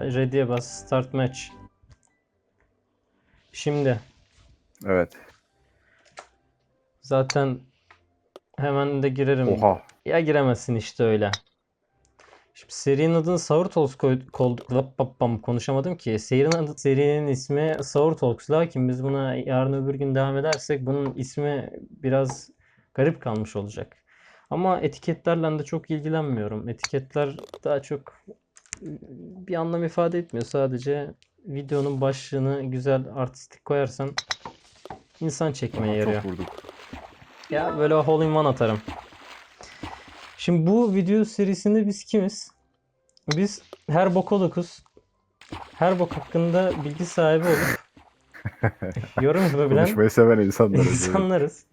Ready'e bas. Start match. Şimdi Evet. zaten hemen de girerim. Oha. Ya giremezsin işte öyle. Şimdi serinin adını Sour Talks koy, kol, Lappapam, konuşamadım ki. Serinin, adı, serinin ismi Sour Talks. Lakin biz buna yarın öbür gün devam edersek bunun ismi biraz garip kalmış olacak. Ama etiketlerle de çok ilgilenmiyorum. Etiketler daha çok bir anlam ifade etmiyor. Sadece videonun başlığını güzel artistik koyarsan insan çekmeye yarıyor. Çok vurduk. Ya böyle hole in one atarım. Şimdi bu video serisinde biz kimiz? Biz her bokolukuz. Her bok hakkında bilgi sahibi olup yorum yapabilen Konuşmayı seven insanlarız. insanlarız.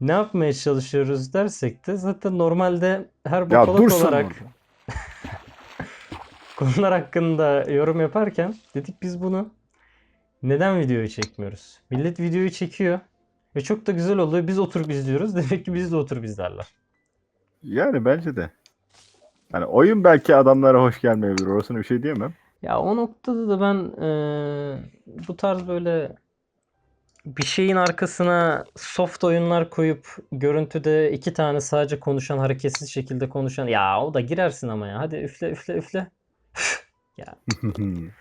Ne yapmaya çalışıyoruz dersek de zaten normalde her dur sen olarak orada. Konular hakkında yorum yaparken dedik biz bunu neden videoyu çekmiyoruz? Millet videoyu çekiyor ve çok da güzel oluyor. Biz oturup izliyoruz. Demek ki biz de oturup izlerler. Yani bence de. Hani oyun belki adamlara hoş gelmeyebilir. Orasını bir şey diyemem. Ya o noktada da ben eee, bu tarz böyle bir şeyin arkasına soft oyunlar koyup görüntüde iki tane sadece konuşan hareketsiz şekilde konuşan ya o da girersin ama ya hadi üfle üfle üfle. Ya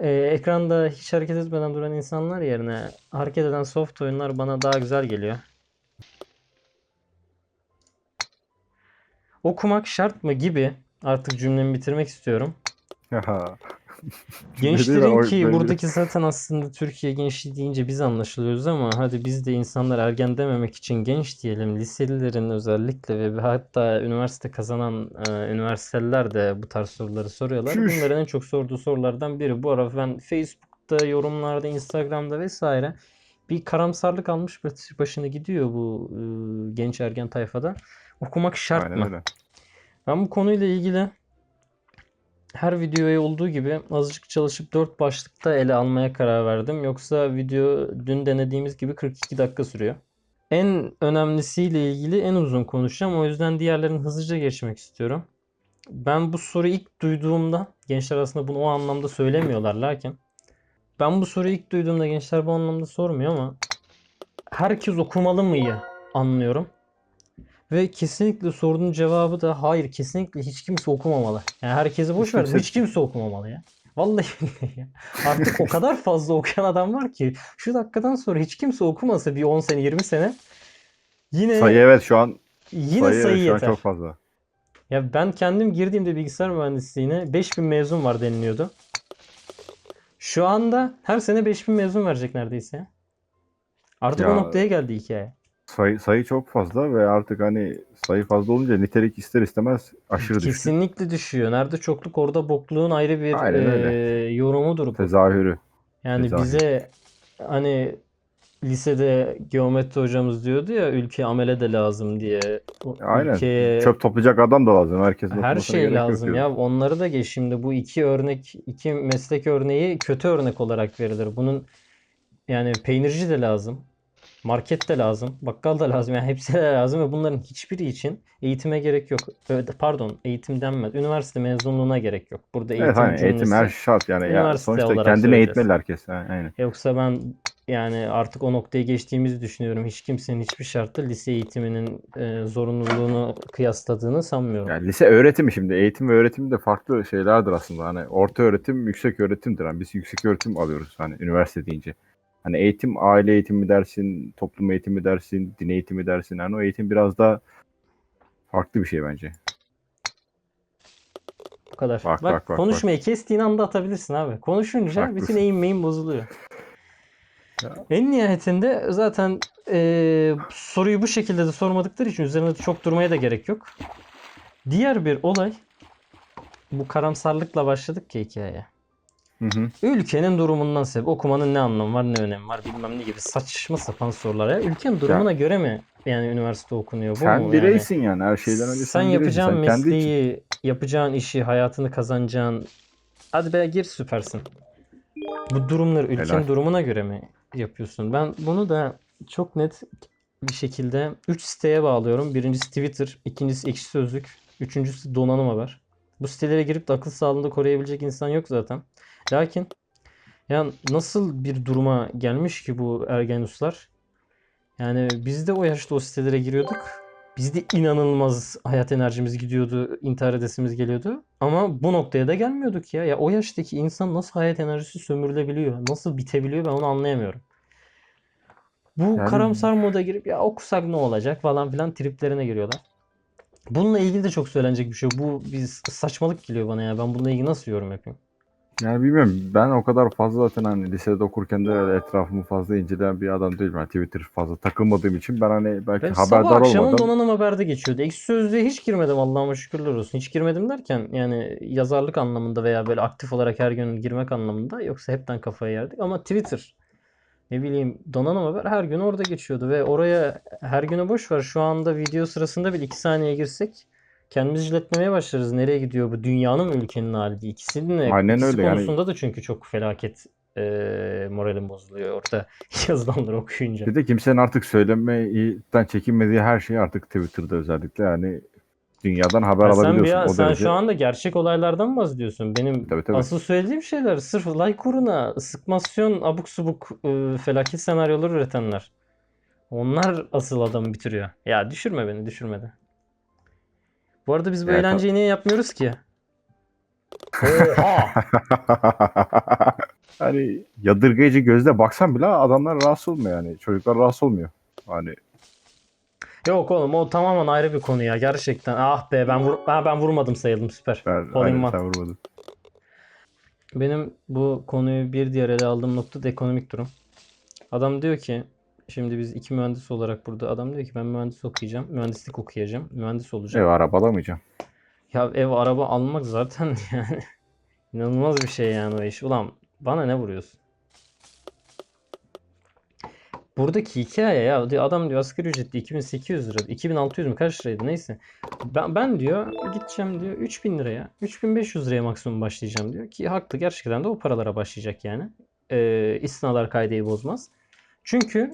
Ee, ekranda hiç hareket etmeden duran insanlar yerine hareket eden soft oyunlar bana daha güzel geliyor. Okumak şart mı gibi artık cümlemi bitirmek istiyorum. Gençlerin ki buradaki zaten aslında Türkiye gençliği deyince biz anlaşılıyoruz ama hadi biz de insanlar ergen dememek için genç diyelim. Liselilerin özellikle ve hatta üniversite kazanan e, üniversiteliler de bu tarz soruları soruyorlar. Çüş. Bunların en çok sorduğu sorulardan biri. Bu ara ben Facebook'ta, yorumlarda, Instagram'da vesaire bir karamsarlık almış baş- başını gidiyor bu e, genç ergen tayfada. Okumak şart Aynen mı? öyle. Ben bu konuyla ilgili her videoya olduğu gibi azıcık çalışıp dört başlıkta ele almaya karar verdim. Yoksa video dün denediğimiz gibi 42 dakika sürüyor. En önemlisiyle ilgili en uzun konuşacağım. O yüzden diğerlerini hızlıca geçmek istiyorum. Ben bu soruyu ilk duyduğumda, gençler aslında bunu o anlamda söylemiyorlar lakin ben bu soruyu ilk duyduğumda gençler bu anlamda sormuyor ama herkes okumalı mıyı anlıyorum. Ve kesinlikle sorunun cevabı da hayır kesinlikle hiç kimse okumamalı. Yani herkesi boş ver hiç kimse okumamalı ya. Vallahi. Artık o kadar fazla okuyan adam var ki şu dakikadan sonra hiç kimse okumasa bir 10 sene 20 sene yine Sayı evet şu an yine sayı, sayı evet, şu an yeter. çok fazla. Ya ben kendim girdiğimde bilgisayar mühendisliğine 5000 mezun var deniliyordu. Şu anda her sene 5000 mezun verecek neredeyse. ya. Artık o Ya- noktaya geldi hikaye. Sayı, sayı çok fazla ve artık hani sayı fazla olunca nitelik ister istemez aşırı düştü. Kesinlikle düşüyor. Nerede çokluk orada bokluğun ayrı bir Aynen öyle. eee, yorumudur bu. Tezahürü. Yani Tezahür. bize hani lisede geometri hocamız diyordu ya ülke amele de lazım diye. O Aynen. Ülkeye Çöp toplayacak adam da lazım. Herkesin her şey lazım ya. Onları da geç şimdi bu iki örnek, iki meslek örneği kötü örnek olarak verilir. Bunun yani peynirci de lazım. Market de lazım. Bakkal da lazım. Yani hepsi de lazım ve bunların hiçbiri için eğitime gerek yok. Ö- Pardon, eğitim denmez. Üniversite mezunluğuna gerek yok. Burada Evet eğitim hani eğitim her cümlesi. şart yani. ya sonuçta kendini eğitmeli herkes. Ha, aynen. Yoksa ben yani artık o noktayı geçtiğimizi düşünüyorum. Hiç kimsenin hiçbir şartta lise eğitiminin e, zorunluluğunu kıyasladığını sanmıyorum. Yani lise öğretimi şimdi eğitim ve öğretim de farklı şeylerdir aslında. Hani orta öğretim, yüksek öğretimdir. Hani biz yüksek öğretim alıyoruz hani üniversite deyince. Hani eğitim aile eğitimi dersin, toplum eğitimi dersin, din eğitimi dersin. Yani o eğitim biraz daha farklı bir şey bence. Bu kadar. Bak, Bak, bak, bak, konuşmayı kestiğin anda atabilirsin abi. Konuşunca bütün Haklısın. eğim meyim bozuluyor. Ya. En nihayetinde zaten e, soruyu bu şekilde de sormadıkları için üzerine çok durmaya da gerek yok. Diğer bir olay bu karamsarlıkla başladık ki hikayeye. Hı hı. Ülkenin durumundan sebep okumanın ne anlamı var ne önemi var bilmem ne gibi saçma sapan sorular ya. Ülkenin durumuna göre mi yani üniversite okunuyor bu mu Sen yani? bireysin yani her şeyden önce Sen sen, yapacağın Sen kendi için. mesleği, yapacağın işi, hayatını kazanacağın hadi be gir süpersin. Bu durumları ülkenin Helal. durumuna göre mi yapıyorsun? Ben bunu da çok net bir şekilde 3 siteye bağlıyorum. Birincisi Twitter, ikincisi Ekşi Sözlük, üçüncüsü Donanım Haber. Bu sitelere girip de akıl sağlığını koruyabilecek insan yok zaten. Lakin ya nasıl bir duruma gelmiş ki bu ergenuslar? Yani biz de o yaşta o sitelere giriyorduk. Biz de inanılmaz hayat enerjimiz gidiyordu, intihar edesimiz geliyordu. Ama bu noktaya da gelmiyorduk ya. Ya o yaştaki insan nasıl hayat enerjisi sömürülebiliyor? Nasıl bitebiliyor ben onu anlayamıyorum. Bu Yani- karamsar moda girip ya okusak ne olacak falan filan triplerine giriyorlar. Bununla ilgili de çok söylenecek bir şey. Bu bir saçmalık geliyor bana ya. Ben bununla ilgili nasıl yorum yapayım? Yani bilmiyorum ben o kadar fazla zaten hani lisede okurken de öyle etrafımı fazla inceleyen bir adam değilim. Yani Twitter fazla takılmadığım için ben hani belki Ben sabah haberdar akşamın olmadan donanım haberde geçiyordu. Ekşi Sözlüğe hiç girmedim Allah'ıma şükürler olsun. Hiç girmedim derken yani yazarlık anlamında veya böyle aktif olarak her gün girmek anlamında yoksa hepten kafaya yerdik. Ama Twitter ne bileyim donanım haber her gün orada geçiyordu ve oraya her günü boş ver. Şu anda video sırasında bir iki saniye girsek kendimizi jiletlemeye başlarız. Nereye gidiyor bu? Dünyanın ülkenin hali. İkisinin Aynen ikisi öyle yani. konusunda da çünkü çok felaket eee moralim bozuluyor orada yazılanları okuyunca. bir de kimsenin artık söylemekten çekinmediği her şeyi artık Twitter'da özellikle yani dünyadan haber Ya sen alabiliyorsun ya, o sen derece. şu anda gerçek olaylardan mı bahsediyorsun? Benim Tabii, tabii. asıl söylediğim şeyler sırf like uğruna sıkmasyon abuk subuk e, felaket senaryolar üretenler. Onlar asıl adamı bitiriyor. Ya düşürme beni düşürme de. Bu arada biz bu Evet, eğlenceyi niye yapmıyoruz ki? Oha! hani yadırgayıcı gözle baksan bile adamlar rahatsız olmuyor yani. Çocuklar rahatsız olmuyor. Hani Yok oğlum o tamamen ayrı bir konu ya gerçekten. Ah be ben vur ben, ben vurmadım sayıldım süper. ben, in aynen, one. sen vurmadın. Benim bu konuyu bir diğer ele aldığım nokta da ekonomik durum. Adam diyor ki şimdi biz iki mühendis olarak burada adam diyor ki ben mühendis okuyacağım. Mühendislik okuyacağım. Mühendis olacağım. Ev araba alamayacağım. Ya ev araba almak zaten yani inanılmaz bir şey yani o iş. Ulan bana ne vuruyorsun? Buradaki hikaye ya adam diyor asgari ücretli 2800 lira 2600 mü kaç liraydı neyse. Ben, ben diyor gideceğim diyor 3000 liraya 3500 liraya maksimum başlayacağım diyor ki haklı gerçekten de o paralara başlayacak yani. Ee, istisnalar kaideyi bozmaz. Çünkü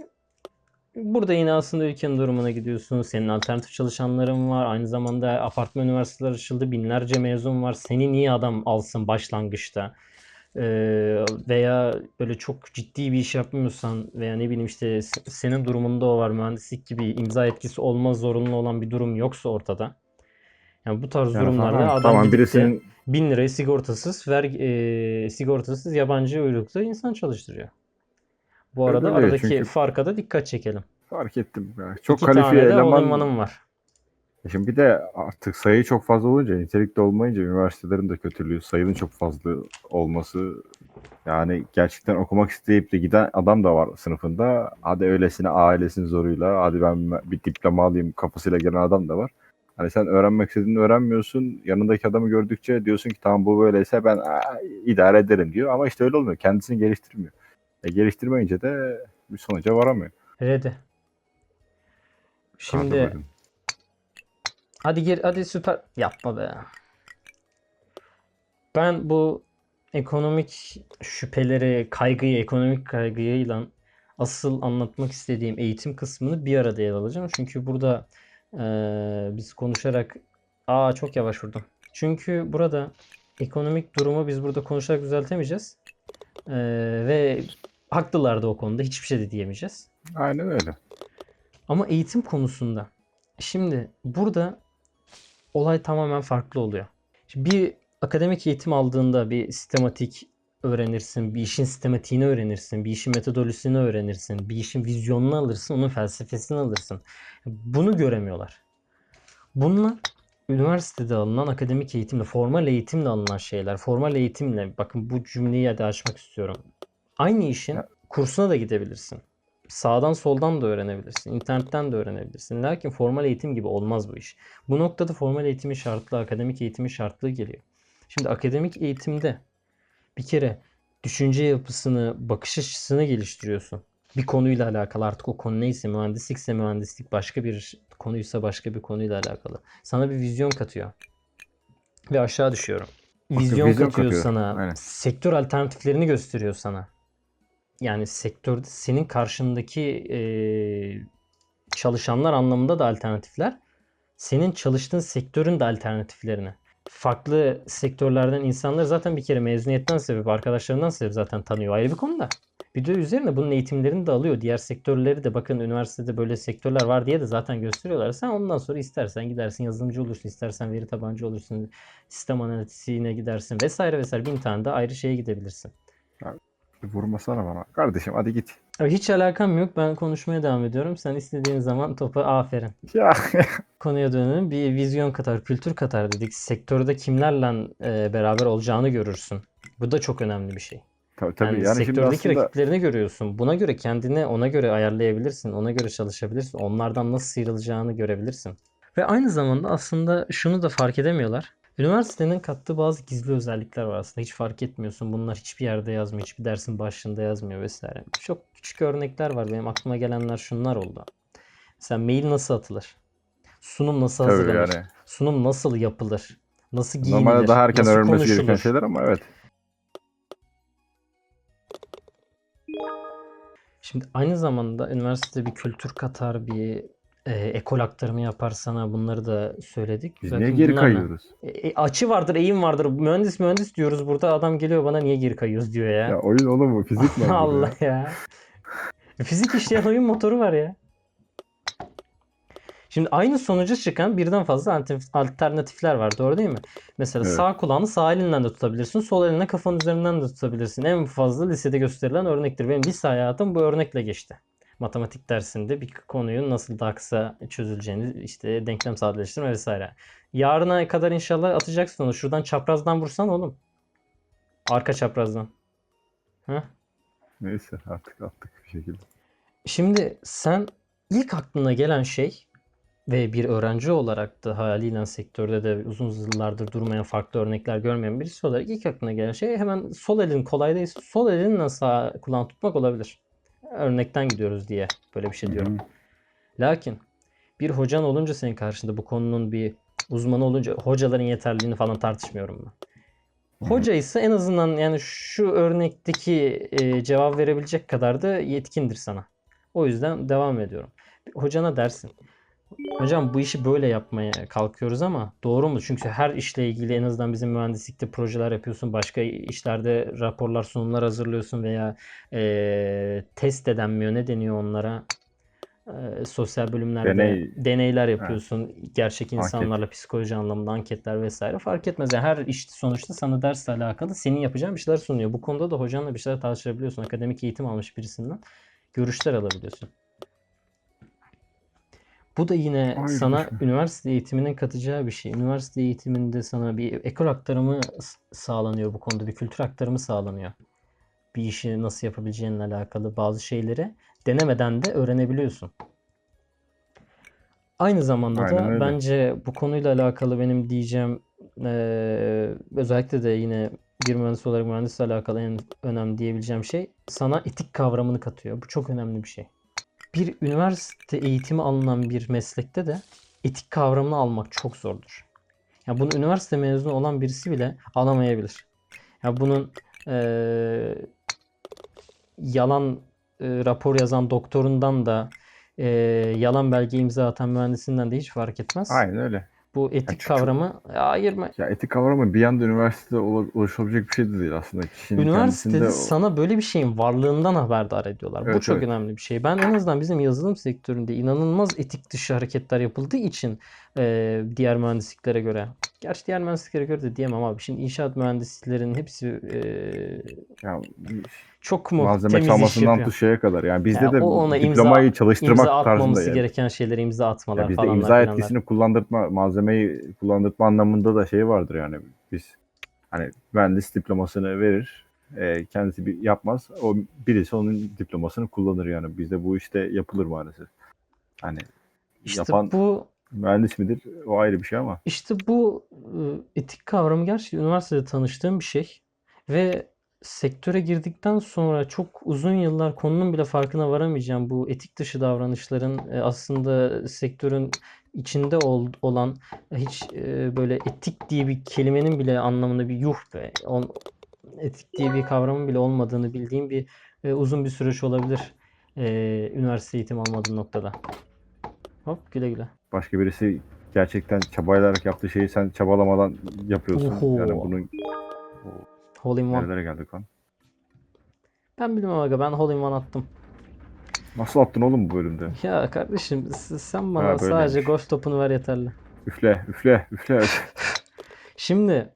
Burada yine aslında ülkenin durumuna gidiyorsun. Senin alternatif çalışanların var. Aynı zamanda apartman üniversiteler açıldı. Binlerce mezun var. Seni niye adam alsın başlangıçta? Ee, veya böyle çok ciddi bir iş yapmıyorsan veya ne bileyim işte se- senin durumunda o var. Mühendislik gibi imza etkisi olma zorunlu olan bir durum yoksa ortada. Yani bu tarz Yani durumlarda tamam, adam tamam birisinin 1000 lirayı sigortasız vergi e, sigortasız yabancı uyruklu insan çalıştırıyor. Bu arada öyle aradaki çünkü- farka da dikkat çekelim. fark ettim. Yani çok İki kalifiye tane de eleman var. E Şimdi bir de artık sayı çok fazla olunca, nitelikte olmayınca üniversitelerin de kötülüğü, sayının çok fazla olması yani gerçekten okumak isteyip de giden adam da var sınıfında. Hadi öylesine ailesinin zoruyla, hadi ben bir diploma alayım kafasıyla gelen adam da var. Hani sen öğrenmek istediğini öğrenmiyorsun. Yanındaki adamı gördükçe diyorsun ki tamam bu böyleyse ben "Aa, idare ederim diyor. Ama işte öyle olmuyor. Kendisini geliştirmiyor. E, geliştirmeyince de bir sonuca varamıyor. Kanka Şimdi buyurun. hadi gir hadi süper yapma be. Ben bu ekonomik şüpheleri, kaygıyı, ekonomik kaygıyla asıl anlatmak istediğim eğitim kısmını bir arada ele alacağım. Çünkü burada eee, biz konuşarak aa çok yavaş vurdum. Çünkü burada ekonomik durumu biz burada konuşarak düzeltemeyeceğiz. Eee, ve haklılar da o konuda. Hiçbir şey de diyemeyeceğiz. Aynen öyle. Ama eğitim konusunda şimdi burada olay tamamen farklı oluyor. Şimdi bir akademik eğitim aldığında bir sistematik öğrenirsin, bir işin sistematiğini öğrenirsin, bir işin metodolojisini öğrenirsin, bir işin vizyonunu alırsın, onun felsefesini alırsın. Bunu göremiyorlar. Bunlar üniversitede alınan akademik eğitimle, formal eğitimle alınan şeyler. Formal eğitimle, bakın bu cümleyi hadi açmak istiyorum. Aynı işin kursuna da gidebilirsin. Sağdan soldan da öğrenebilirsin. internetten de öğrenebilirsin. Lakin formal eğitim gibi olmaz bu iş. Bu noktada formal eğitimin şartlı, akademik eğitimin şartlığı geliyor. Şimdi akademik eğitimde bir kere düşünce yapısını, bakış açısını geliştiriyorsun. Bir konuyla alakalı artık o konu neyse mühendislikse mühendislik başka bir konuysa başka bir konuyla alakalı. Sana bir vizyon katıyor. Ve aşağı düşüyorum. Vizyon, vizyon katıyor katıyor. sana. Aynen. Sektör alternatiflerini gösteriyor sana. Yani sektörde senin karşındaki eee, çalışanlar anlamında da alternatifler. Senin çalıştığın sektörün de alternatiflerini. farklı sektörlerden insanlar zaten bir kere mezuniyetten sebep, arkadaşlarından sebep zaten tanıyor. Ayrı bir konu da. Bir de üzerine bunun eğitimlerini de alıyor. Diğer sektörleri de bakın üniversitede böyle sektörler var diye de zaten gösteriyorlar. Sen ondan sonra istersen gidersin yazılımcı olursun, istersen veri tabancı olursun, sistem analitiğine gidersin vesaire vesaire bin tane de ayrı şeye gidebilirsin. Vurmasana bana. Kardeşim hadi git. Hiç alakam yok. Ben konuşmaya devam ediyorum. Sen istediğin zaman topa aferin. Ya. Konuya dönelim. Bir vizyon katar, kültür katar dedik. Sektörde kimlerle e, beraber olacağını görürsün. Bu da çok önemli bir şey. tabii tabii. Yani, Yani, sektördeki aslında rakiplerini görüyorsun. Buna göre kendini ona göre ayarlayabilirsin. Ona göre çalışabilirsin. Onlardan nasıl sıyrılacağını görebilirsin. Ve aynı zamanda aslında şunu da fark edemiyorlar. Üniversitenin kattığı bazı gizli özellikler var aslında. Hiç fark etmiyorsun. Bunlar hiçbir yerde yazmıyor. Hiçbir dersin başında yazmıyor vesaire. Çok küçük örnekler var. Benim aklıma gelenler şunlar oldu. Mesela mail nasıl atılır? Sunum nasıl tabii hazırlanır? yani. Sunum nasıl yapılır? Nasıl giyinilir? Normalde daha erken nasıl öğrenmesi gereken şeyler ama evet. Şimdi aynı zamanda üniversitede bir kültür katar, bir e, ekol aktarımı yapar sana bunları da söyledik. Biz Zaten niye geri bunlarla- kayıyoruz? E, e, açı vardır, eğim vardır. Mühendis mühendis diyoruz burada. Adam geliyor bana niye geri kayıyoruz diyor ya. Ya oyun oğlum mu? Fizik mi? Allah ya. Fizik işleyen oyun motoru var ya. Şimdi aynı sonuca çıkan birden fazla alternatif- alternatifler var. Doğru değil mi? Mesela Evet. sağ kulağını sağ elinden de tutabilirsin. Sol eline kafanın üzerinden de tutabilirsin. En fazla lisede gösterilen örnektir. Benim lise hayatım bu örnekle geçti. Matematik dersinde bir konuyu nasıl daha kısa çözüleceğini işte denklem sadeleştirme vesaire. Yarına kadar inşallah atacaksın onu. Şuradan çaprazdan vursan oğlum. Arka çaprazdan. Heh. Neyse artık attık bir şekilde. Şimdi sen ilk aklına gelen şey ve bir öğrenci olarak da haliyle sektörde de uzun yıllardır durmayan farklı örnekler görmeyen birisi olarak ilk aklına gelen şey hemen sol elin kolay değilse sol elinle sağ kulağını tutmak olabilir. Örnekten gidiyoruz diye böyle bir şey diyorum. Lakin bir hocan olunca senin karşında bu konunun bir uzmanı olunca hocaların yeterliliğini falan tartışmıyorum ben. Hoca ise en azından yani şu örnekteki e, cevap verebilecek kadar da yetkindir sana. O yüzden devam ediyorum. Hocana dersin. Hocam bu işi böyle yapmaya kalkıyoruz ama doğru mu? Çünkü her işle ilgili en azından bizim mühendislikte projeler yapıyorsun. Başka işlerde raporlar, sunumlar hazırlıyorsun veya e, test edenmiyor. Ne deniyor onlara? E, sosyal bölümlerde Deney. deneyler yapıyorsun. Gerçek Anket. insanlarla psikoloji anlamında anketler vesaire fark etmez. Yani her iş sonuçta sana dersle alakalı senin yapacağın bir şeyler sunuyor. Bu konuda da hocanla bir şeyler tartışabiliyorsun. Akademik eğitim almış birisinden görüşler alabiliyorsun. Bu da yine bir sana üniversite eğitiminin katacağı bir şey. Üniversite eğitiminde sana bir ekol aktarımı sağlanıyor bu konuda. Bir kültür aktarımı sağlanıyor. Bir işi nasıl yapabileceğinle alakalı bazı şeyleri denemeden de öğrenebiliyorsun. Aynı zamanda da Aynen öyle. bence bu konuyla alakalı benim diyeceğim eee, özellikle de yine bir mühendis olarak mühendisle alakalı en önemli diyebileceğim şey sana etik kavramını katıyor. Bu çok önemli bir şey. Bir üniversite eğitimi alınan bir meslekte de etik kavramını almak çok zordur. Ya bunu üniversite mezunu olan birisi bile alamayabilir. Ya bunun eee, yalan e, rapor yazan doktorundan da e, yalan belge imza atan mühendisinden de hiç fark etmez. Aynen öyle. Bu etik çok- kavramı ayırma. Ya etik kavramı bir anda üniversitede ula- ulaşabilecek bir şey de değil aslında. Kişinin Üniversitede kendisinde o- sana böyle bir şeyin varlığından haberdar ediyorlar. Bu Evet, çok evet. önemli bir şey. Ben en azından bizim yazılım sektöründe inanılmaz etik dışı hareketler yapıldığı için e, diğer mühendisliklere göre. Gerçi diğer mühendisliklere göre de diyemem abi. Şimdi inşaat mühendisliklerinin hepsi e, ya, çok mu malzeme temiz çalmasından tut şeye kadar. Yani bizde Ya de ona imza- diplomayı çalıştırmak İmza tarzında yani. gereken şeylere imza atmalar Ya bizde falanlar imza filanlar. etkisini kullandırma, malzemeyi kullandırma anlamında da şey vardır yani. Biz hani mühendis diplomasını verir, e, kendisi bir yapmaz. O birisi onun diplomasını kullanır yani. Bizde bu işte yapılır maalesef. Hani İşte yapan bu mühendis midir? O ayrı bir şey ama. işte bu e, etik kavramı gerçekten üniversitede tanıştığım bir şey ve sektöre girdikten sonra çok uzun yıllar konunun bile farkına varamayacağım bu etik dışı davranışların e, aslında sektörün içinde ol- olan hiç e, böyle etik diye bir kelimenin bile anlamında bir yuh be etik diye bir kavramın bile olmadığını bildiğim bir uzun bir süreç olabilir üniversite eğitim almadığım noktada. Hop güle güle. Başka birisi gerçekten çabalayarak yaptığı şeyi sen çabalamadan yapıyorsun. Oho. Yani bunun Hole in one. nerelere geldik lan? Ben bilmem aga ben hole in one attım. Nasıl attın oğlum bu bölümde? Ya kardeşim s- sen bana Ha, sadece golf topunu ver yeterli. Üfle, üfle, üfle. Şimdi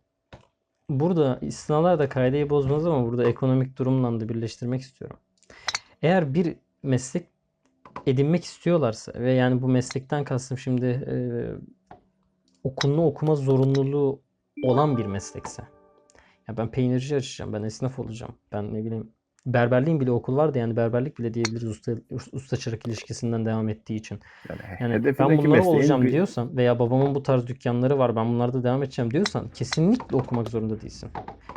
burada istisnalar da kaideyi bozmaz ama burada ekonomik durumla da birleştirmek istiyorum. Eğer bir meslek edinmek istiyorlarsa ve yani bu meslekten kastım şimdi e, okulunu okuma zorunluluğu olan bir meslekse. Ya ben peynirci açacağım, ben esnaf olacağım, ben ne bileyim berberliğin bile okul vardı yani berberlik bile diyebiliriz usta, usta çırak ilişkisinden devam ettiği için. Yani, Yani ben mesleğin olacağım bir- diyorsan veya babamın bu tarz dükkanları var ben bunlarda devam edeceğim diyorsan kesinlikle okumak zorunda değilsin.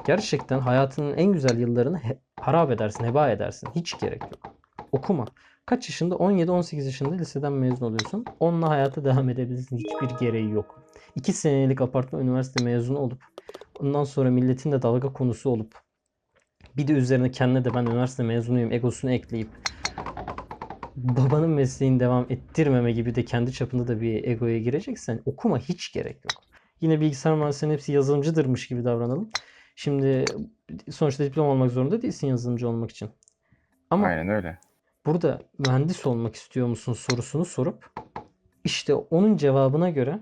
Gerçekten hayatının en güzel yıllarını he- harap edersin, heba edersin. Hiç gerek yok. Okuma. Kaç yaşında? 17-18 yaşında liseden mezun oluyorsun. Onunla hayata devam edebilirsin. Hiçbir gereği yok. 2 senelik apartman üniversite mezunu olup ondan sonra milletin de dalga konusu olup bir de üzerine kendine de ben üniversite mezunuyum egosunu ekleyip babanın mesleğini devam ettirmeme gibi de kendi çapında da bir egoya gireceksen okuma hiç gerek yok. Yine bilgisayar mühendislerinin hepsi yazılımcıdırmış gibi davranalım. Şimdi sonuçta diploma olmak zorunda değilsin yazılımcı olmak için. Ama Aynen öyle. Burada mühendis olmak istiyor musun sorusunu sorup işte onun cevabına göre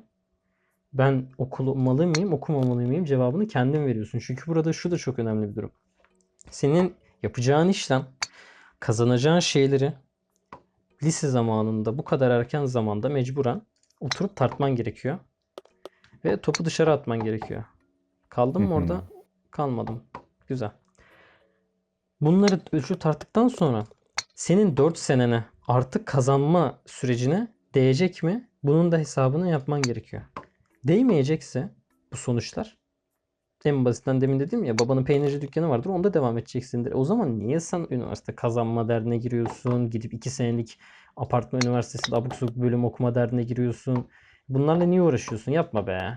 ben okumalı mıyım, okumamalı mıyım cevabını kendin veriyorsun. Çünkü burada şu da çok önemli bir durum. Senin yapacağın işlem, kazanacağın şeyleri lise zamanında bu kadar erken zamanda mecburen oturup tartman gerekiyor. Ve topu dışarı atman gerekiyor. Kaldın mı orada? Kalmadım. Güzel. Bunları ölçü tarttıktan sonra senin 4 senene artık kazanma sürecine değecek mi? Bunun da hesabını yapman gerekiyor. Değmeyecekse bu sonuçlar en basitten demin dedim ya babanın peynirci dükkanı vardır onda devam edeceksindir. O zaman niye sen üniversite kazanma derdine giriyorsun? Gidip 2 senelik apartman üniversitesinde abuk sabuk bölüm okuma derdine giriyorsun. Bunlarla niye uğraşıyorsun? Yapma be.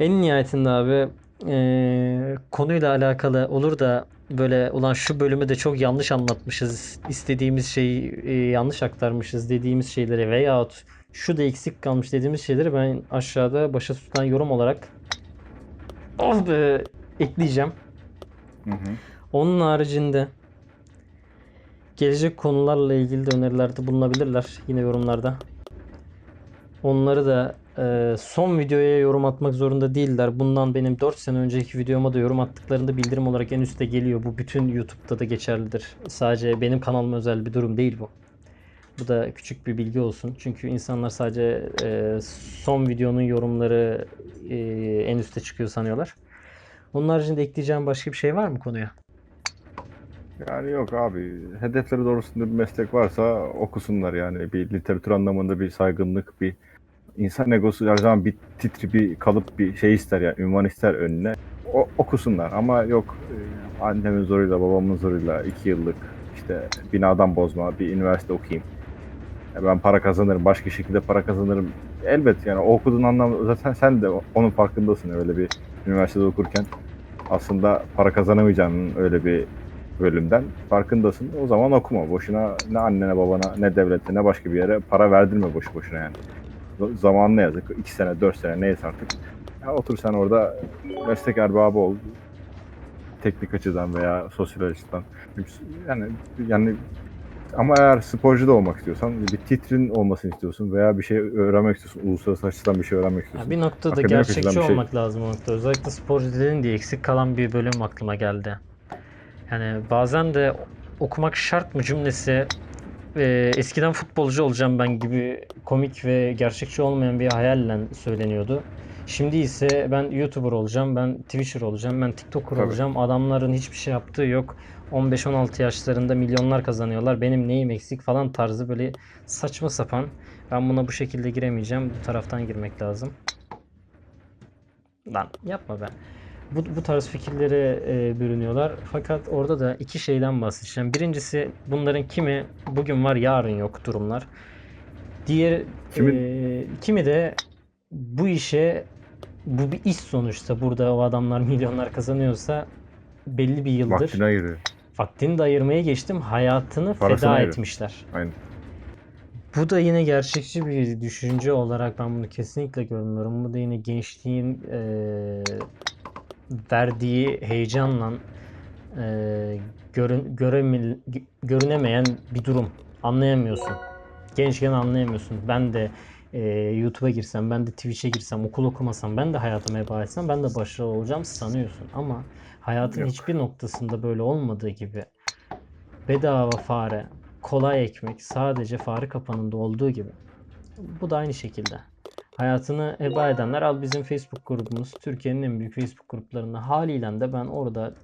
En nihayetinde abi eee, konuyla alakalı olur da böyle ulan şu bölümü de çok yanlış anlatmışız, istediğimiz şeyi e, yanlış aktarmışız dediğimiz şeyleri veyahut şu da eksik kalmış dediğimiz şeyleri ben aşağıda başa tutan yorum olarak oh be ekleyeceğim. Hı hı. Onun haricinde gelecek konularla ilgili de önerilerde bulunabilirler yine yorumlarda. Onları da e, son videoya yorum atmak zorunda değiller. Bundan benim 4 sene önceki videoma da yorum attıklarında bildirim olarak en üstte geliyor. Bu bütün YouTube'da da geçerlidir. Sadece benim kanalıma özel bir durum değil bu. Bu da küçük bir bilgi olsun. Çünkü insanlar sadece e, son videonun yorumları e, en üste çıkıyor sanıyorlar. Onun haricinde ekleyeceğim başka bir şey var mı konuya? Yani yok abi. Hedefleri doğrusunda bir meslek varsa okusunlar yani. Bir literatür anlamında bir saygınlık, bir insan egosu her zaman bir titri, bir kalıp, bir şey ister yani. Ünvan ister önüne. O, okusunlar ama yok e, annemin zoruyla, babamın zoruyla iki yıllık işte binadan bozma, bir üniversite okuyayım. Ya ben para kazanırım, başka şekilde para kazanırım. Elbet yani o okuduğun anlam zaten sen de onun farkındasın öyle bir üniversitede okurken. Aslında para kazanamayacağının öyle bir bölümden farkındasın. O zaman okuma. Boşuna ne annene babana ne devlete ne başka bir yere para verdirme boşu boşuna yani. Z- Zamanına yazık. 2 sene 4 sene neyse artık. Ya otur sen orada meslek erbabı ol. Teknik açıdan veya sosyal açıdan. Yani yani ama eğer sporcu da olmak istiyorsan bir titrin olmasını istiyorsun veya bir şey öğrenmek istiyorsun. Uluslararası açıdan bir şey öğrenmek Ya istiyorsun. bir noktada Akademik gerçekçi şey- olmak lazım o noktada. Özellikle sporcu dedin diye eksik kalan bir bölüm aklıma geldi. Yani bazen de okumak şart mı cümlesi e, eskiden futbolcu olacağım ben gibi komik ve gerçekçi olmayan bir hayalle söyleniyordu. Şimdi ise ben YouTuber olacağım, ben Twitcher olacağım, ben TikToker Tabii. olacağım. Adamların hiçbir şey yaptığı yok. 15-16 yaşlarında milyonlar kazanıyorlar. Benim neyim eksik falan tarzı böyle saçma sapan. Ben buna bu şekilde giremeyeceğim. Bu taraftan girmek lazım. Lan yapma be. Bu, bu tarz fikirlere e, bürünüyorlar. Fakat orada da iki şeyden bahsedeceğim. Birincisi bunların kimi bugün var yarın yok durumlar. Diğer Kimin- e, kimi de bu işe bu bir iş sonuçta. Burada o adamlar milyonlar kazanıyorsa belli bir yıldır Vaktine ayırıyor. vaktini de ayırmaya geçtim. Hayatını Parasını feda ayırıyor. etmişler. Aynen. Bu da yine gerçekçi bir düşünce olarak ben bunu kesinlikle görmüyorum. Bu da yine gençliğin eee, verdiği heyecanla eee, görün, göremil- görünemeyen bir durum. Anlayamıyorsun. Gençken anlayamıyorsun. Ben de eee, YouTube'a girsem, ben de Twitch'e girsem, okul okumasam, ben de hayatıma heba etsem ben de başarılı olacağım sanıyorsun. Ama hayatın Yok. hiçbir noktasında böyle olmadığı gibi bedava fare, kolay ekmek sadece fare kapanında olduğu gibi. Bu da aynı şekilde. Hayatını heba edenler al bizim Facebook grubumuz. Türkiye'nin en büyük Facebook gruplarında haliyle de ben orada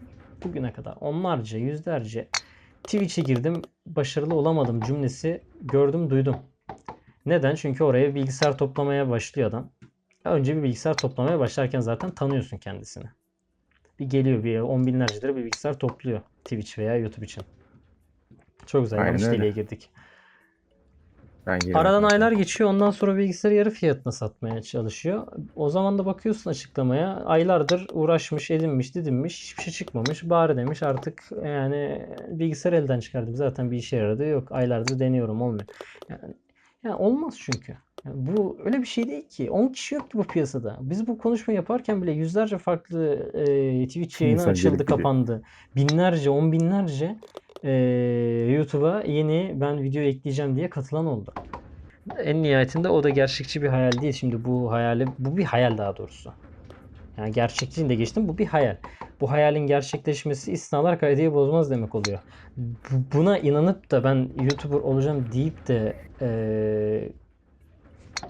bugüne kadar onlarca, yüzlerce Twitch'e girdim, başarılı olamadım cümlesi gördüm, duydum. Neden? Çünkü oraya bilgisayar toplamaya başlıyor adam. Önce bir bilgisayar toplamaya başlarken zaten tanıyorsun kendisini. Bir geliyor bir on binlerce lira bir bilgisayar topluyor Twitch veya YouTube için. Çok güzel. Aynen Yanlış öyle. deliğe girdik. Ben Aradan aylar geçiyor. Ondan sonra bilgisayarı yarı fiyatına satmaya çalışıyor. O zaman da bakıyorsun açıklamaya. Aylardır uğraşmış, edinmiş, didinmiş. Hiçbir şey çıkmamış. Bari demiş artık yani bilgisayar elden çıkardım. Zaten bir işe yaradı. Yok aylardır deniyorum olmuyor. Yani, yani olmaz çünkü. Yani bu öyle bir şey değil ki. 10 kişi yok ki bu piyasada. Biz bu konuşma yaparken bile yüzlerce farklı e, Twitch yayını İnsan açıldı, kapandı. Binlerce, on binlerce e, YouTube'a yeni ben video ekleyeceğim diye katılan oldu. En nihayetinde o da gerçekçi bir hayal değil. Şimdi bu hayali, bu bir hayal daha doğrusu. Yani gerçekçiliğini de geçtim. Bu bir hayal. Bu hayalin gerçekleşmesi istisnalar kaideyi bozmaz demek oluyor. Bu- Buna inanıp da ben YouTuber olacağım deyip de eee,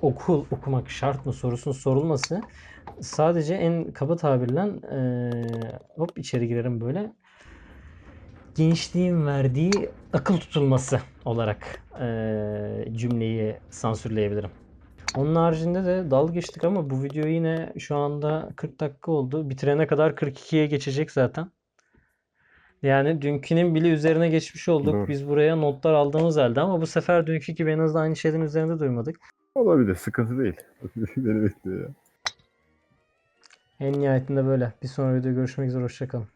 okul okumak şart mı sorusunun sorulması sadece en kaba tabirle eee, hop içeri girerim böyle gençliğin verdiği akıl tutulması olarak eee, cümleyi sansürleyebilirim. Onun haricinde de dalga geçtik ama bu video yine şu anda 40 dakika oldu. Bitirene kadar 42'ye geçecek zaten. Yani dünkünün bile üzerine geçmiş olduk. Doğru. Biz buraya notlar aldığımız halde ama bu sefer dünkü gibi en azından aynı şeylerin üzerinde duymadık. Olabilir. Sıkıntı değil. Beni bekliyor ya. En nihayetinde böyle. Bir sonraki videoda görüşmek üzere. Hoşçakalın.